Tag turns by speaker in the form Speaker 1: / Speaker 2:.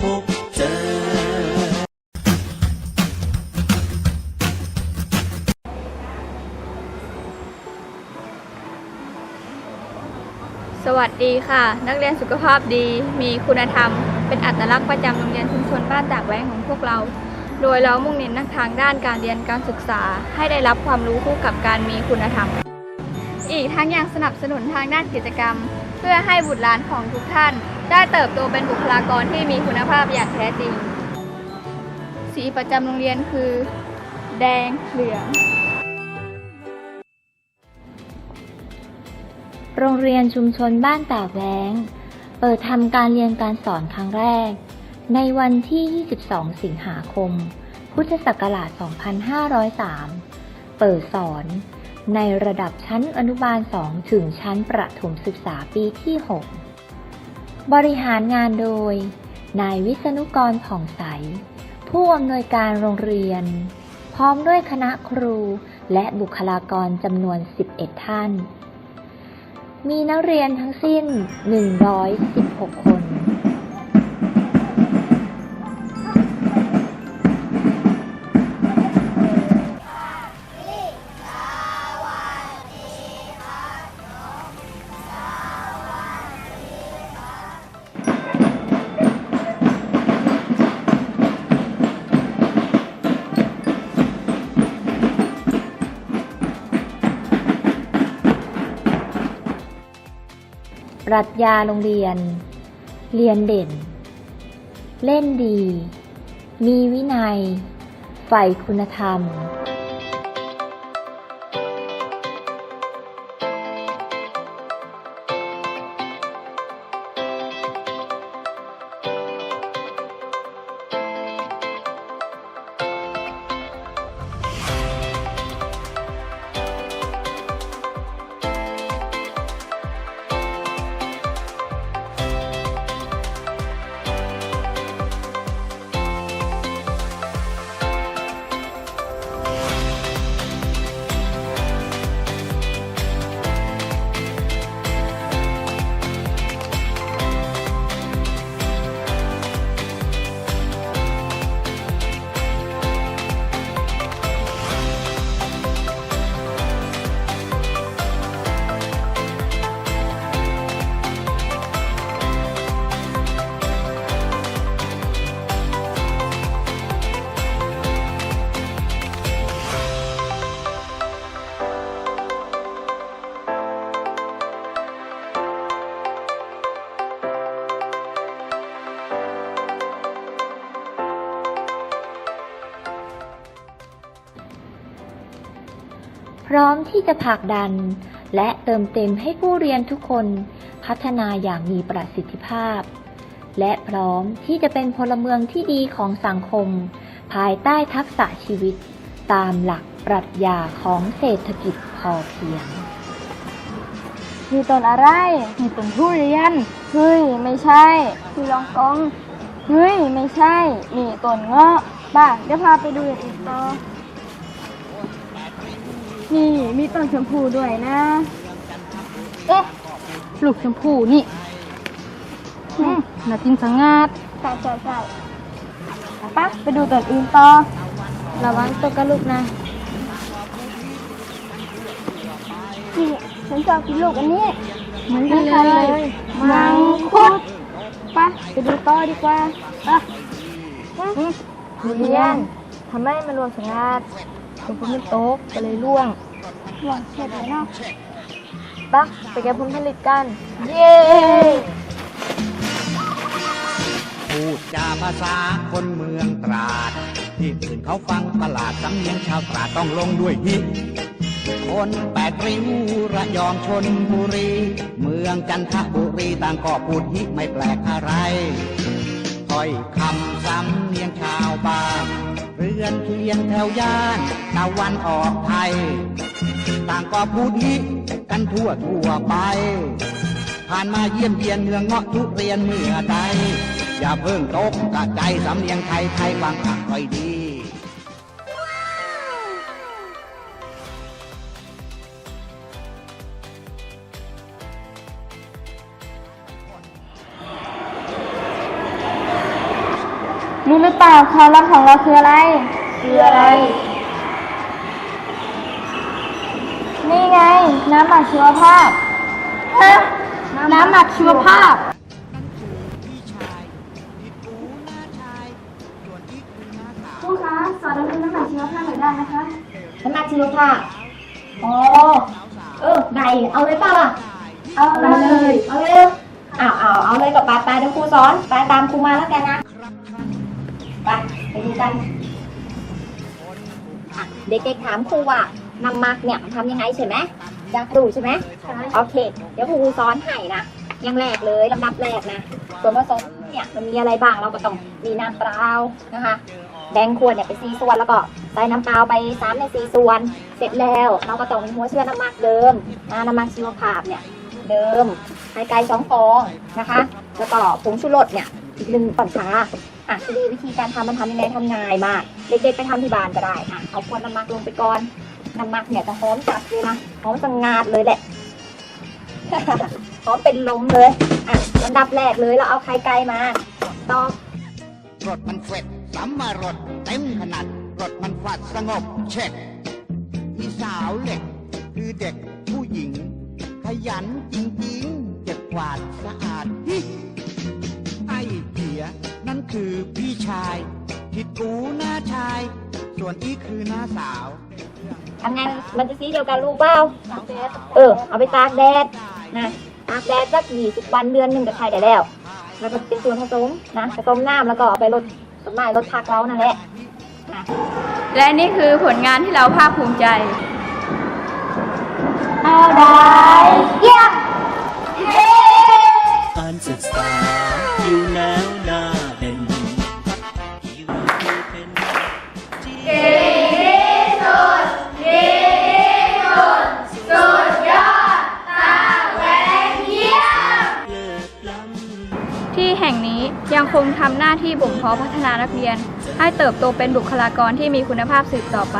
Speaker 1: พบเจอ
Speaker 2: สวัสดีค่ะ นักเรียนสุขภาพดี มีคุณธรรม เป็นอัตลักษณ์ประจำโรงเรียนชุมชนบ้านตากแว้งของพวกเรา โดยเรามุ่งเน้นทางด้านการเรียนการศึกษา ให้ได้รับความรู้คู่กับการมีคุณธรรม อีกทั้งยังสนับสนุนทางด้านกิจกรรม เพื่อให้บุตรหลานของทุกท่าน ได้เติบโตเป็นบุคลากรที่มีคุณภาพอย่างแท้จริง สีประจำโรงเรียนคือ แดงเหลือง
Speaker 3: โรงเรียนชุมชนบ้านตากแว้ง เปิดทำการเรียนการสอนครั้งแรก ในวันที่ 22 สิงหาคม พุทธศักราช 2503 เปิดสอนในระดับชั้นอนุบาล 2 ถึงชั้นประถมศึกษาปีที่ 6 บริหารงานโดย นายวิษณุกรผ่องใส ผู้อำนวยการโรงเรียน พร้อมด้วยคณะครูและบุคลากรจำนวน 11 ท่าน มีนักเรียนทั้งสิ้น 116 คน รัชญาโรงเรียน เรียนเด่น เล่นดี มีวินัย ใฝ่คุณธรรม ร้อมที่จะผลักดัน และเติมเต็มให้ผู้เรียนทุกคนพัฒนาอย่างมีประสิทธิภาพ และพร้อมที่จะเป็นพลเมืองที่ดีของสังคม ภายใต้ทักษะชีวิต ตามหลักปรัชญาของเศรษฐกิจพอเพียง
Speaker 2: มีต้นอะไร มีต้นทุเรียน เฮ้ย ไม่ใช่มีลองกอง เฮ้ย ไม่ใช่มีต้นเงาะบ้าเดี๋ยวพาไปดูอย่างอื่นต่อ นี่มีต้นชมพูด้วยนะเอ๊ะลูกชมพูนี่อืมน่ากินสังงาดใช่ใช่ใช่ปะไปดูต้นอื่นต่อระวังตัวกระลูกนะนี่ฉันชอบกินลูกอันนี้เหมือนกันเลยมังคุดไปะไปดูต่อดีกว่าไปะเรียนทำไมมันรวงสงัด ผมพุ่มันโต๊กก็เลยร่วงร่วงเสร็จแล้วเนาะปะไปแกบผลผลิตกัน เย้
Speaker 4: พูดจาภาษาคนเมืองตราด ที่อื่นเขาฟังประหลาดสำเนียงชาวตราดต้องลงด้วยฮิคนแปดริ้วระยองชนบุรี เมืองจันทบุรีต่างก็พูดฮิไม่แปลกอะไร ถ้อยคำสำเนียงชาวบ้านเรือนเคียงแถวย่านตะวันออกไทย ต่างก็พูดนี้กันทั่วทั่วไป ผ่านมาเยี่ยมเยียนเมืองเงาะทุเรียนเมื่อใดอย่าเพิ่งตกกะใจสำเนียงไทยไทยฟังขักค่อยดี
Speaker 5: รู้หรือเปล่าความลับของเราคืออะไร คืออะไร นี่ไง น้ำหมักชีวภาพฮะน้ำหมักชีวภาพ
Speaker 4: พี่ชายที่กูหน้าชายส่วนอีกคือหน้าสาว
Speaker 5: ครูคะสอนเราดูน้ำหมักชีวภาพหน่อยได้ไหมคะ
Speaker 6: น้ำหนักชีวภาพ อ๋อ เออได้เอาเลยเปล่าล่ะ
Speaker 5: เอาเลย
Speaker 6: เอาเลย เอาเอาเอาเลยกับปาตาเดี๋ยวครูสอนไปตามครูมาแล้วกันนะ ไปไปดูกันอะเด็กๆถามครูว่านำมักเนี่ยมันทำยังไงใช่ไหมอยากรู้ใช่ไหมโอเค เดี๋ยวครูสอนให้นะอยังแรกเลยลำดับแรกนะส่วนผสมเนี่ยมันมีอะไรบ้างเราก็ต้องมีน้ำเปล่านะคะแบ่งขวดเนี่ยเป็นสี่ส่วนแล้วก็ใส่น้ำเปล่าไปสามในสี่ส่วน เสร็จแล้วเราก็ต้องมีหัวเชื้อน้ำมันเดิมนะน้ำมันชีวภาพเนี่ยเดิมไข่ไก่สองฟองนะคะ แล้วก็ผงชูรสเนี่ยอีกหนึ่งปัญชา อะทีนี้วิธีการทำมันทำยังไงทำง่ายมาก เด็กๆไปทำที่บ้านก็ได้อะเอาขวดน้ำมันลงไปก่อนน้ำมันเนี่ยจะหอมจัดเลยนะหอมสงาดเลยแหละหอมเป็นลมเลยอะลำดับแรกเลยเราเอาไข่ไก่มาตอก
Speaker 4: รถมันเฟ็ดสัมมารถเต็มขนาดรถมันฟัดสงบเช็ดพี่สาวเหล็ก คือเด็กผู้หญิง ขยันจริงๆเก็บกวาดสะอาดฮิไอ้เหีย คือพี่ชายที่กูหน้าชาย ส่วนอีกคือหน้าสาว
Speaker 6: ทำไงมันจะสีเดียวกันลูกเปล่าเออ เอาไปตากแดดนะตากแดดสักยี่สิบวันเดือนหนึ่งก็ใช้ได้แล้ว แล้วก็เป็นส่วนผสมนะผสมน้ำแล้วก็เอาไปลดต้นไม้ลดพักเรานั่นแหละ
Speaker 5: และนี่คือผลงานที่เราภาคภูมิใจ
Speaker 6: เอาได้เยี่ยม
Speaker 1: การศึกษาอยู่แนว
Speaker 5: พัฒนานักเรียน ให้เติบโตเป็นบุคลากรที่มีคุณภาพสืบต่อไป